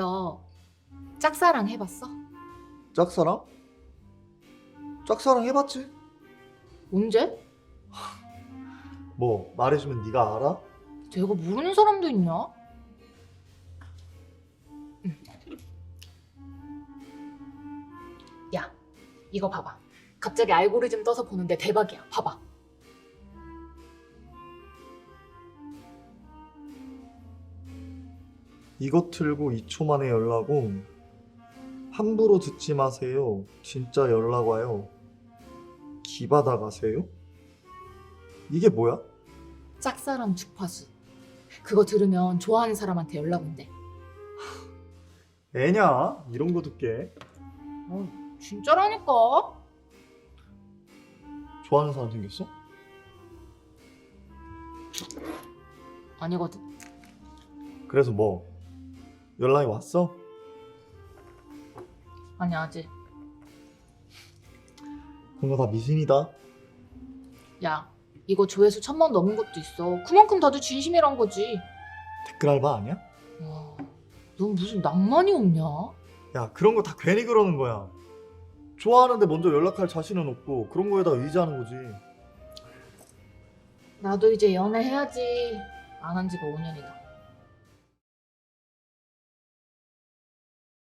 너 짝사랑 해봤어? 짝사랑? 짝사랑 해봤지? 언제? 뭐 말해주면 네가 알아? 내가 모르는 사람도 있냐? 응. 야, 이거 봐봐. 갑자기 알고리즘 떠서 보는데 대박이야. 봐봐. 이것 틀고 2초 만에 연락 옴. 함부로 듣지 마세요. 진짜 연락 와요. 기받아 가세요? 이게 뭐야? 짝사랑 주파수. 그거 들으면 좋아하는 사람한테 연락 온대. 애냐? 이런 거 듣게. 어, 진짜라니까? 좋아하는 사람 생겼어? 아니거든. 그래서 뭐? 연락이 왔어? 아니 아직. 그런 거다 미신이다. 야, 이거 조회수 천만 넘은 것도 있어. 그만큼 다들 진심이란 거지. 댓글 알바 아니야? 와, 넌 무슨 낭만이 없냐? 야 그런 거 다 괜히 그러는 거야. 좋아하는데 먼저 연락할 자신은 없고 그런 거에다 의지하는 거지. 나도 이제 연애해야지. 안 한 지가 5년이다.